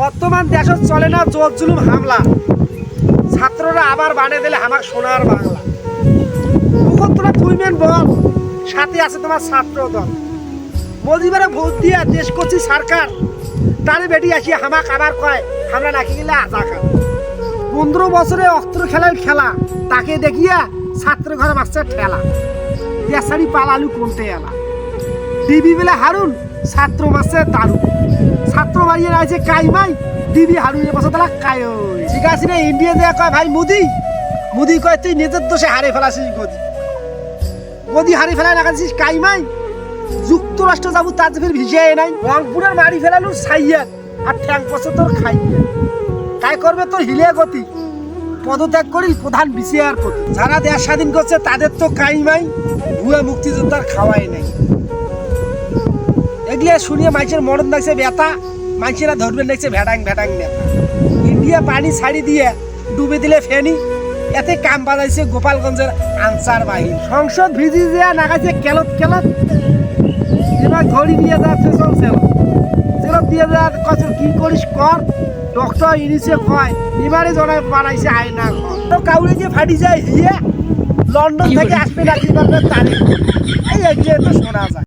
বর্তমান দেশত চলে না জোর জুলুম হামলা। ছাত্ররা আবার বানিয়ে দিলে আমার সোনার বাংলা। তখন তোরা তুই মেন বল, সাথে আছে তোমার ছাত্র দল মজিবারে ভোট দিয়া দেশ করছি সরকার। তারে বেটি আসি, হামাক আবার কয় আমরা নাকি গেলে আজা খান পনেরো বছরে অস্ত্র খেলার খেলা, তাকে দেখিয়া ছাত্র ঘরে মাস্টার ঠেলা। দেশারি পালালু কোনতে এলা? দিবি বেলা হারুন, ছাত্র মাসে দারু। ছাত্র মারিয়ে আছে কাইমাই ডিবি হারুন বছর তালা কায় ঠিক আছে রে ইন্ডিয়া কয়, ভাই মোদি মোদি কয়, তুই নিজের দোষে হারে ফেলাছিস গদি। গদি হারে ফেলায় রাখাছিস কাইমাই যুক্তরাষ্ট্র যাব তার ফের ভিজিয়ে নাই। রংপুরের মারি ফেলালু সাইয়া, আর ঠ্যাং পছন্দ তোর খাইয়া কাই করবে তোর হিলে গতি। পদত্যাগ করিল প্রধান বিসিআর প্রতি। যারা দেশ স্বাধীন করছে তাদের তো কাইমাই ভুয়া মুক্তিযোদ্ধার খাওয়াই নাই। এগুলো শুনিয়ে মানুষের মরণ দেখছে ব্যথা মানুষেরা ধরবে দেখছে ভেটাং ভেটাং ব্যথা। ইন্ডিয়া পানি ছাড়ি দিয়ে ডুবে দিলে ফেনি। এতে কাম বাজাইছে গোপালগঞ্জের আনসার বাহিনী। সংসদ ভিজি দেয়া নাগাইছে কেলত কেলত। এবার ঘড়ি নিয়ে যাচ্ছে চলছে। চেলত দিয়ে যা কচুর কি করিস কর। ডক্টর ইনিসে কয় এবারে জনায় বানাইছে আয়না তো কাউরে যে ফাটি যায় হিয়ে লন্ডন থেকে আসবে নাকি পারবে তারিখ এই এগিয়ে তো শোনা যায়।